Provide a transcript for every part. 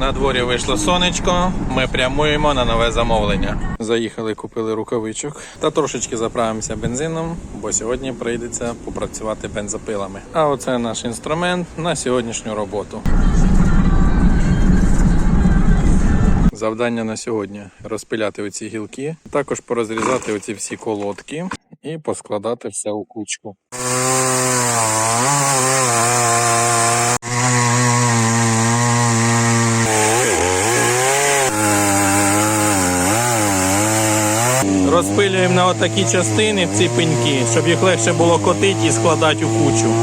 На дворі вийшло сонечко. Ми прямуємо на нове замовлення. Заїхали, купили рукавичок та трошечки заправимося бензином, бо сьогодні прийдеться попрацювати бензопилами. А оце наш інструмент на сьогоднішню роботу. Завдання на сьогодні розпиляти оці гілки, також порозрізати оці всі колодки і поскладати все у кучку. Розпилюємо на отакі частини в ці пеньки, щоб їх легше було котити і складати у кучу.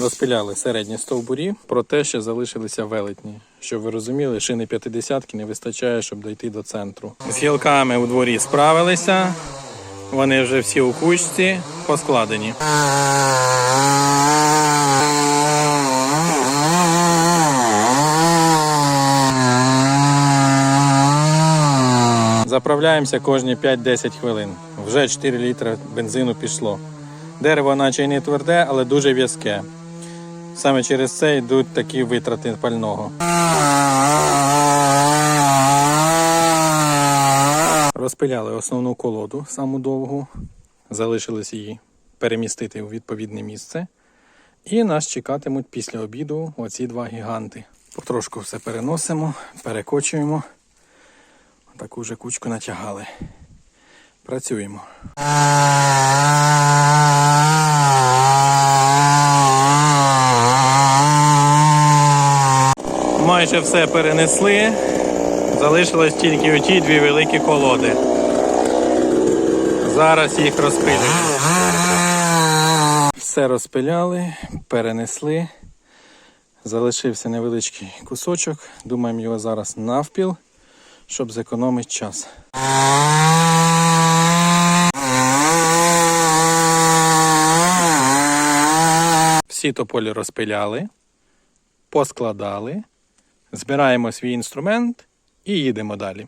Розпиляли середні стовбурі, проте ще залишилися велетні. Щоб ви розуміли, шини 50 не вистачає, щоб дойти до центру. З гілками у дворі справилися. Вони вже всі у кучці поскладені. Заправляємося кожні 5-10 хвилин. Вже 4 літри бензину пішло. Дерево наче й не тверде, але дуже в'язке. Саме через це йдуть такі витрати пального. Розпиляли основну колоду, саму довгу. Залишилось її перемістити у відповідне місце. І нас чекатимуть після обіду оці два гіганти. Потрошку все переносимо, перекочуємо. Таку вже кучку натягали. Працюємо. Майже все перенесли. Залишилось тільки оті дві великі колоди. Зараз їх розпилюємо. Все розпиляли, перенесли. Залишився невеличкий кусочок. Думаємо його зараз навпіл, щоб зекономити час. Всі тополі розпиляли, поскладали, збираємо свій інструмент і їдемо далі.